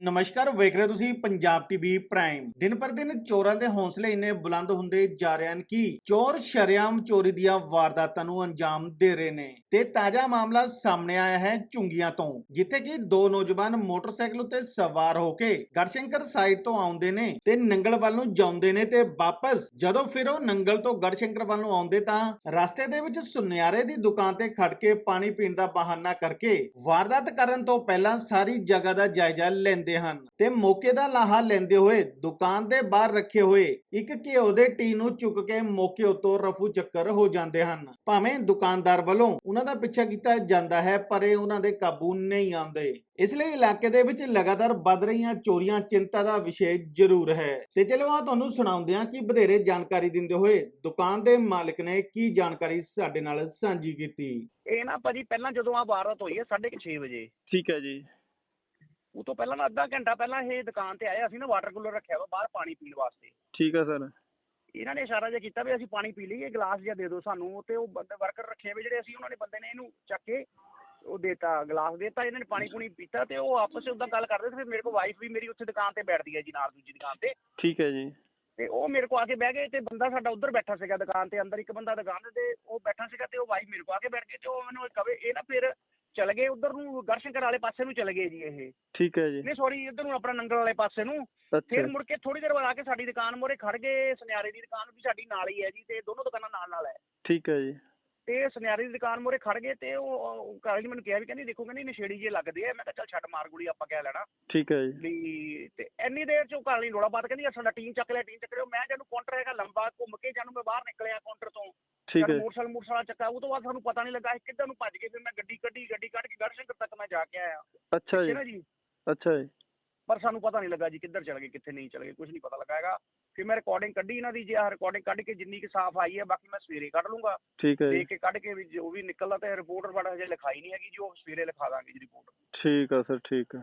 ਨਮਸਕਾਰ, ਵੇਖ ਰਹੇ ਹੋ ਤੁਸੀਂ ਪੰਜਾਬ ਟੀਵੀ ਪ੍ਰਾਈਮ। ਦਿਨ ਪਰ ਦਿਨ ਚੋਰਾਂ ਦੇ ਹੌਸਲੇ ਇੰਨੇ ਬੁਲੰਦ ਹੁੰਦੇ ਜਾ ਰਹੇ ਹਨ ਕਿ ਚੋਰ ਸ਼ਰੇਆਮ ਚੋਰੀ ਦੀਆਂ ਵਾਰਦਾਤਾਂ ਨੂੰ ਅੰਜਾਮ ਦੇ ਰਹੇ ਨੇ। ਤੇ ਤਾਜ਼ਾ ਮਾਮਲਾ ਸਾਹਮਣੇ ਆਇਆ ਹੈ ਚੁੰਗੀਆਂ ਤੋਂ, ਜਿੱਥੇ ਕਿ ਦੋ ਨੌਜਵਾਨ ਮੋਟਰਸਾਈਕਲ ਉੱਤੇ ਸਵਾਰ ਹੋ ਕੇ ਗੜਸ਼ੰਕਰ ਸਾਈਡ ਤੋਂ ਆਉਂਦੇ ਨੇ ਤੇ ਨੰਗਲ ਵੱਲ ਨੂੰ ਜਾਂਦੇ ਨੇ ਤੇ ਵਾਪਸ ਜਦੋਂ ਫਿਰ ਉਹ ਨੰਗਲ ਤੋਂ ਗੜਸ਼ੰਕਰ ਵੱਲ ਨੂੰ ਆਉਂਦੇ ਤਾਂ ਰਸਤੇ ਦੇ ਵਿੱਚ ਸੁਨਿਆਰੇ ਦੀ ਦੁਕਾਨ ਤੇ ਖੜ ਕੇ ਪਾਣੀ ਪੀਣ ਦਾ ਬਹਾਨਾ ਕਰਕੇ ਵਾਰਦਾਤ ਕਰਨ ਤੋਂ ਪਹਿਲਾਂ ਸਾਰੀ ਜਗ੍ਹਾ ਦਾ ਜਾਇਜ਼ਾ ਲੈਂਦੇ ਹਨ। ਤੇ ਮੌਕੇ ਦਾ ਲਾਹਾ ਲੈਂਦੇ ਹੋਏ ਦੁਕਾਨ ਦੇ ਬਾਹਰ ਰੱਖੇ ਹੋਏ ਇੱਕ ਘਿਓ ਦੇ ਟੀ ਨੂੰ ਚੁੱਕ ਕੇ ਮੌਕੇ ਉੱਤੋਂ ਰਫੂ ਚੱਕਰ ਹੋ ਜਾਂਦੇ ਹਨ। ਭਾਵੇਂ ਦੁਕਾਨਦਾਰ ਵੱਲੋਂ ਉਹਨਾਂ ਦਾ ਪਿੱਛਾ ਕੀਤਾ ਜਾਂਦਾ ਹੈ ਪਰ ਇਹ ਉਹਨਾਂ ਦੇ ਕਾਬੂ ਨਹੀਂ ਆਉਂਦੇ। ਇਸ ਲਈ ਇਲਾਕੇ ਦੇ ਵਿੱਚ ਲਗਾਤਾਰ ਵੱਧ ਰਹੀਆਂ ਚੋਰੀਆਂ ਚਿੰਤਾ ਦਾ ਵਿਸ਼ੇ ਜ਼ਰੂਰ ਹੈ। ਤੇ ਚਲੋ ਆ ਤੁਹਾਨੂੰ ਸੁਣਾਉਂਦੇ ਹਾਂ ਕਿ ਵਧੇਰੇ ਜਾਣਕਾਰੀ ਦਿੰਦੇ ਹੋਏ ਦੁਕਾਨ ਦੇ ਮਾਲਕ ਨੇ ਕੀ ਜਾਣਕਾਰੀ ਸਾਡੇ ਨਾਲ ਸਾਂਝੀ ਕੀਤੀ। ਇਹ ਨਾ ਭਾਜੀ ਪਹਿਲਾਂ ਜਦੋਂ ਆ ਵਾਰਦਾਤ ਹੋਈ ਹੈ 6:30 ਵਜੇ। ਠੀਕ ਹੈ ਜੀ। ਉਹ ਤੋਂ ਪਹਿਲਾਂ ਨਾ ਅੱਧਾ ਘੰਟਾ ਪਹਿਲਾਂ ਇਹ ਦੁਕਾਨ ਤੇ ਆਏ ਅਸੀਂ ਨਾ ਵਾਟਰ ਕੂਲਰ ਰੱਖਿਆ ਵਾ ਬਾਹਰ ਪਾਣੀ ਪੀਣ ਵਾਸਤੇ। ਠੀਕ ਹੈ ਸਰ। ਇਹਨਾਂ ਨੇ ਇਸ਼ਾਰਾ ਜਿਹਾ ਕੀਤਾ ਵੀ ਅਸੀਂ ਪਾਣੀ ਪੀ ਲਈਏ ਗਲਾਸ ਜਿਹਾ ਦੇ ਦਿਓ ਸਾਨੂੰ ਤੇ ਉਹ ਬੰਦੇ ਵਰਕਰ ਰੱਖੇ ਹੋਏ ਜਿਹੜੇ ਅਸੀਂ ਉਹਨਾਂ ਨੇ ਬੰਦੇ ਨੇ ਇਹਨੂੰ ਚੱਕ ਕੇ ਉਹ ਦੇਤਾ ਗਲਾਸ ਦੇਤਾ ਇਹਨਾਂ ਨੇ ਪਾਣੀ ਪੂਣੀ ਪੀਤਾ ਤੇ ਉਹ ਆਪਸ ਵਿੱਚ ਉਦਾਂ ਗੱਲ ਕਰਦੇ ਤੇ ਫਿਰ ਮੇਰੇ ਕੋਲ ਵਾਈਫ ਵੀ ਮੇਰੀ ਉੱਥੇ ਦੁਕਾਨ ਤੇ ਬੈਠਦੀ ਹੈ ਜੀ ਨਾਲ ਦੂਜੀ ਦੁਕਾਨ ਤੇ। ਠੀਕ ਹੈ ਜੀ। ਤੇ ਉਹ ਮੇਰੇ ਕੋਲ ਆ ਕੇ ਬਹਿ ਗਏ ਤੇ ਬੰਦਾ ਸਾਡਾ ਉੱਧਰ ਬੈਠਾ ਸੀਗਾ ਦੁਕਾਨ ਤੇ ਅੰਦਰ ਇੱਕ ਬੰਦਾ ਦੁਕਾਨ ਤੇ ਉਹ ਬੈਠਾ ਸੀਗਾ ਤੇ ਉਹ ਵਾਈਫ ਮੇਰੇ ਕੋਲ ਆ ਕੇ ਬੈਠ ਗਈ ਤੇ ਉਹ ਮੈਨੂੰ ਕਵੇ ਇਹ ਨਾ ਫਿਰ ਚਲੇ ਗਏ ਉਧਰ ਨੂੰ ਗੜਸ਼ੰਕਰ ਵਾਲੇ ਪਾਸੇ ਨੂੰ ਚਲੇ ਗਏ ਜੀ ਇਹ। ਠੀਕ ਹੈ ਜੀ। ਨਹੀਂ ਸੌਰੀ ਇੱਧਰ ਨੂੰ ਆਪਣਾ ਨੰਗਲ ਵਾਲੇ ਪਾਸੇ ਨੂੰ। ਫਿਰ ਮੁੜ ਕੇ ਥੋੜੀ ਦੇਰ ਬਾਅਦ ਆ ਕੇ ਸਾਡੀ ਦੁਕਾਨ ਮੋਰੇ ਖੜ ਗਏ ਸੁਨਿਆਰੇ ਦੀ ਦੁਕਾਨ ਵੀ ਸਾਡੀ ਨਾਲ ਹੀ ਹੈ ਜੀ ਤੇ ਦੋਨੋਂ ਦੁਕਾਨਾਂ ਨਾਲ ਨਾਲ ਹੈ। ਠੀਕ ਹੈ ਜੀ। ਤੇ ਸੁਨਿਆਰੇ ਦੀ ਦੁਕਾਨ ਮੋਰੇ ਖੜ ਗਏ ਤੇ ਉਹ ਨੇ ਮੈਨੂੰ ਕਿਹਾ ਵੀ ਕਹਿੰਦੀ ਦੇਖੋ ਕਹਿੰਦੀ ਨਸ਼ੇੜੀ ਜੇ ਲੱਗਦੇ ਆ। ਮੈਂ ਕਿਹਾ ਚੱਲ ਛੱਡ ਮਾਰ ਗੋਲੀ ਆਪਾਂ ਕਹਿ ਲੈਣਾ। ਠੀਕ ਹੈ ਜੀ। ਵੀ ਤੇ ਇੰਨੀ ਦੇਰ ਚ ਉਹ ਕਾਲੀ ਰੋਲਾ ਬਾਤ ਕਹਿੰਦੀ ਸਾਡਾ ਟੀਮ ਚੱਕ ਲਿਆ ਟੀਮ ਚੱਕ ਲਿਆ। ਮੈਂ ਜਾਨੂੰ ਕਾਊਂਟਰ ਹੈਗਾ ਲੰਬਾ ਘੁੰਮ ਕੇ ਜਾਨੂੰ ਮੈਂ ਬਾਹਰ ਨਿਕਲਿਆ ਕਾਊਂਟਰ ਤੋਂ। ਠੀਕ ਹੈ ਮੋਟਰਸਾਈਕਲ ਮੋਟਰਸਾਈਕਲ ਚੱਕਾ ਉਹ ਤੋਂ ਬਾਅਦ ਸਾਨੂੰ ਪਤਾ ਨਹੀਂ ਲੱਗਾ ਅਸੀਂ ਕਿੱਧਰ ਨੂੰ ਭੱਜ ਗਏ ਫਿਰ ਮੈਂ ਗੱਡੀ ਕੱਢੀ ਗੱਡੀ ਕੱਢ ਕੇ ਗੜਸ਼ੰਕਰ ਤੱਕ ਮੈਂ ਜਾ ਕੇ ਆਇਆ। ਅੱਛਾ ਠੀਕ ਜੀ। ਹੈ ਨਾ ਜੀ? ਅੱਛਾ ਜੀ। ਪਰ ਸਾਨੂੰ ਪਤਾ ਨਹੀਂ ਲੱਗਾ ਜੀ ਕਿੱਧਰ ਚਲ ਗਏ ਕਿੱਥੇ ਨਹੀਂ ਚਲ ਗਏ ਕੁਝ ਨਹੀਂ ਪਤਾ ਲੱਗਾ ਹੈਗਾ। ਫਿਰ ਮੈਂ ਰਿਕਾਰਡਿੰਗ ਕੱਢੀ ਇਹਨਾਂ ਦੀ ਜੇ ਆਹ ਰਿਕਾਰਡਿੰਗ ਕੱਢ ਕੇ ਜਿੰਨੀ ਕਿ ਸਾਫ਼ ਆਈ ਹੈ ਬਾਕੀ ਮੈਂ ਸਵੇਰੇ ਕੱਢ ਲੂੰਗਾ। ਠੀਕ ਹੈ ਜੀ। ਦੇਖ ਕੇ ਕੱਢ ਕੇ ਵੀ ਜੋ ਵੀ ਨਿਕਲਦਾ ਤੇ ਰਿਪੋਰਟ ਬੜਾ ਹਜੇ ਲਿਖਾਈ ਨਹੀਂ ਹੈਗੀ ਜੀ ਉਹ ਸਵੇਰੇ ਲਿਖਾ ਦਾਂਗੇ ਜੀ ਰਿਪੋਰਟ ਠੀਕ ਹੈ ਸਰ ਠੀਕ ਹੈ।